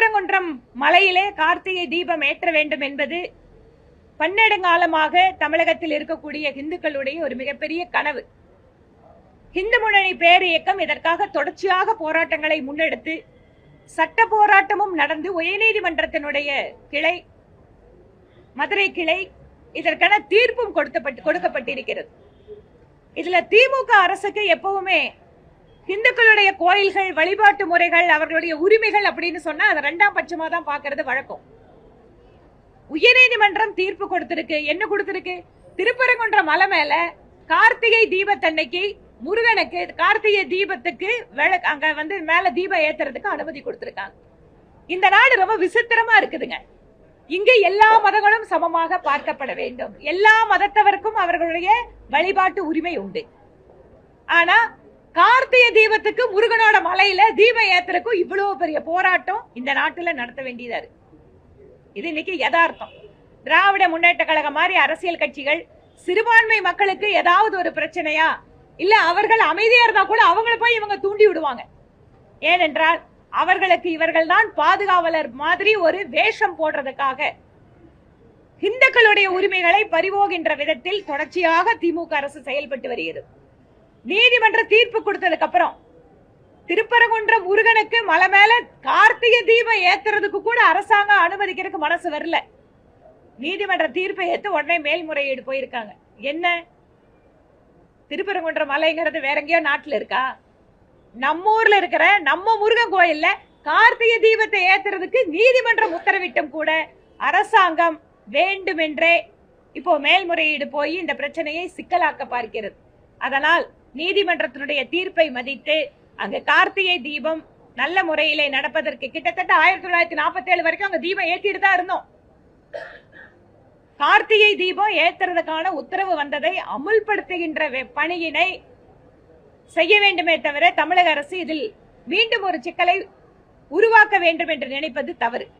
திருப்பரங்குன்றம் மலையிலே கார்த்திகை தீபம் ஏற்ற வேண்டும் என்பது பன்னெடுங்காலமாக தமிழகத்தில் இருக்கக்கூடிய இந்துக்களுடைய ஒரு மிகப்பெரிய கனவு. இந்து முன்னணி பேர் இயக்கம் இதற்காக தொடர்ச்சியாக போராட்டங்களை முன்னெடுத்து சட்ட போராட்டமும் நடந்து உயர்நீதிமன்றத்தினுடைய கிளை மதுரை கிளை இதற்கான தீர்ப்பும் கொடுக்கப்பட்டு கொடுக்கப்பட்டிருக்கிறது. இதுல திமுக அரசுக்கு எப்பவுமே இந்துக்களுடைய கோயில்கள் வழிபாட்டு முறைகள் அவர்களுடைய உரிமைகள் அப்படின்னு சொன்னா அதை ரெண்டாம் பட்சமா தான் பாக்குறது வழக்கம். உயர்நீதிமன்றம் தீர்ப்பு கொடுத்திருக்கு. என்ன கொடுத்திருக்கு? திருப்பரங்குன்ற மலை மேல கார்த்திகை தீபத்தன்னைக்கு முருகனுக்கு கார்த்திகை தீபத்துக்கு விளக்கு அங்க வந்து மேல தீபம் ஏத்துறதுக்கு அனுமதி கொடுத்திருக்காங்க. இந்த நாடு ரொம்ப விசித்திரமா இருக்குதுங்க. இங்கு எல்லா மதங்களும் சமமாக பார்க்கப்பட வேண்டும். எல்லா மதத்தவருக்கும் அவர்களுடைய வழிபாட்டு உரிமை உண்டு. ஆனா கார்த்திகை தீபத்துக்கு முருகனோட மலையில தீபம் ஏத்தலுக்கும் இவ்வளவு பெரிய போராட்டம் இந்த நாட்டுல நடத்த வேண்டியதா இருக்கு. இது இன்னைக்கு யதார்த்தம். திராவிட முன்னேற்ற கழகம் மாதிரி அரசியல் கட்சிகள் சிறுபான்மை மக்களுக்கு ஏதாவது ஒரு பிரச்சனையா இல்ல அவர்கள் அமைதியா இருந்தா கூட அவங்கள போய் இவங்க தூண்டி விடுவாங்க. ஏனென்றால் அவர்களுக்கு இவர்கள் தான் பாதுகாவலர் மாதிரி ஒரு வேஷம் போடுறதுக்காக இந்துக்களுடைய உரிமைகளை பறிவோகின்ற விதத்தில் தொடர்ச்சியாக திமுக அரசு செயல்பட்டு வருகிறது. நீதிமன்ற தீர்ப்பு கொடுத்ததுக்கு அப்புறம் திருப்பரங்குன்றம் முருகனுக்கு மலை மேல கார்த்திகை தீபம் ஏத்துறதுக்கு கூட அரசாங்கம் அனுமதிக்கிறதுக்கு மனசு வரல. நீதிமன்ற தீர்ப்பை ஏத்து உடனே மேல்முறையீடு போயிருக்காங்க. என்ன? திருப்பரங்குன்ற மலைங்கிறது வேற எங்கேயோ நாட்டுல இருக்கா? நம்ம ஊர்ல இருக்கிற நம்ம முருகன் கோயில்ல கார்த்திகை தீபத்தை ஏத்துறதுக்கு நீதிமன்றம் உத்தரவிட்டும் கூட அரசாங்கம் வேண்டுமென்றே இப்போ மேல்முறையீடு போய் இந்த பிரச்சனையை சிக்கலாக்க பார்க்கிறது. அதனால் நீதிமன்றத்தினுடைய தீர்ப்பை மதித்து அங்கு கார்த்திகை தீபம் நல்ல முறையிலே நடப்பதற்கு கிட்டத்தட்ட ஆயிரத்தி தொள்ளாயிரத்தி நாற்பத்தி ஏழு வரைக்கும் அங்க தீபம் ஏத்திட்டு தான் இருந்தோம். கார்த்திகை தீபம் ஏத்துறதுக்கான உத்தரவு வந்ததை அமுல்படுத்துகின்ற வெ- பணியினை செய்ய வேண்டுமே தவிர தமிழக அரசு இதில் மீண்டும் ஒரு சிக்கலை உருவாக்க வேண்டும் என்று நினைப்பது தவறு.